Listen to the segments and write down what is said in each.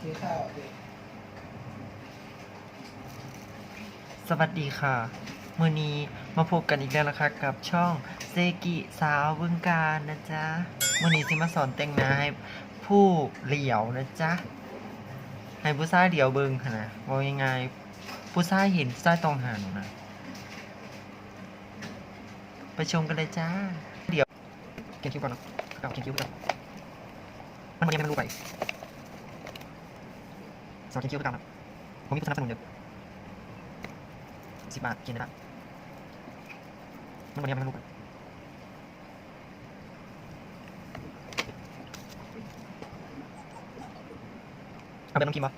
กินข้าวดิสวัสดีค่ะ มือนี้มาพบกันอีกแล้วนะคะกับช่องเซกิสาวบึงการนะจ๊ะมือนี้จะมาสอนแต่งหน้าให้ผู้เหลียวนะจ๊ะให้ผู้ชายเหลียวเบิงค่ะนะว่ายังไงผู้ชายเห็นผู้ชายต้องหันนะไปชมกันเลยจ้าเดี๋ยวเขียนคิ้วก่อนเนาะเอาเขียนคิ้วก่อนมันมันยังไม่รู้ไป สอนเขียนคิ้วก่อนนะผมมีผู้สนับสนุนเดี๋ยวสิบบาทกินได้ปะมันวันนี้มันลูกเอาไปน้องกินปะ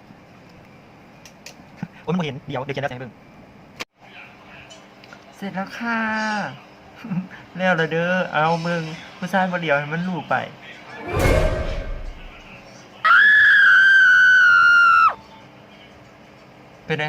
โอ้ยมันบ่เห็น เดี๋ยวเดี๋ยวเขียนแล้วใจเบิ่งเสร็จแล้วค่ะ แล้วละเด้อ เอามึงผู้ชายมาเดียวให้มันลูกไป เป็นไง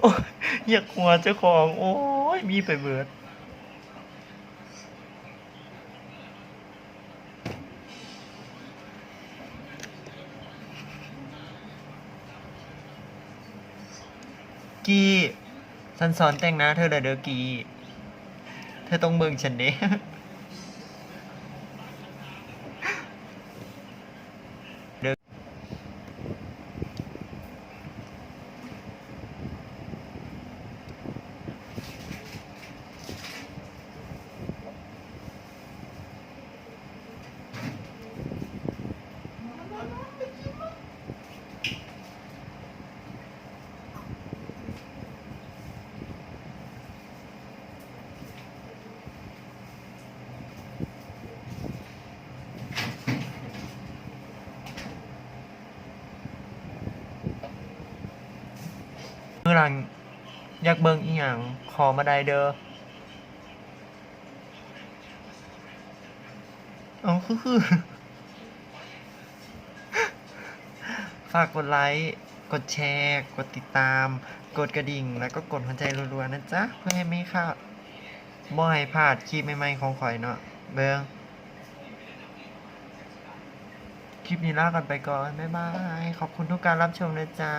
โอ้ยอยากหัวเจ้าของ โอ้ย มีไปเบิด กี้ฉันสอนแต่งหน้าเธอเลยเด้อกี้ เธอต้องเบิ่งฉันเด้ มื่อหลังอยากเบิ่งอีหยังขอมาได้เด้อเอคือคือฝากกดไลค์ กดแชร์ กดติดตาม กดกระดิ่ง แล้วก็กดหัวใจรัวๆนะจ๊ะ เพื่อให้ไม่ค่ะบ่ให้พลาดคลิปใหม่ๆของข่อยเนาะเบิ่งคลิปนี้ลากันไปก่อน บ๊ายบาย ขอบคุณทุกการรับชมนะจ๊ะ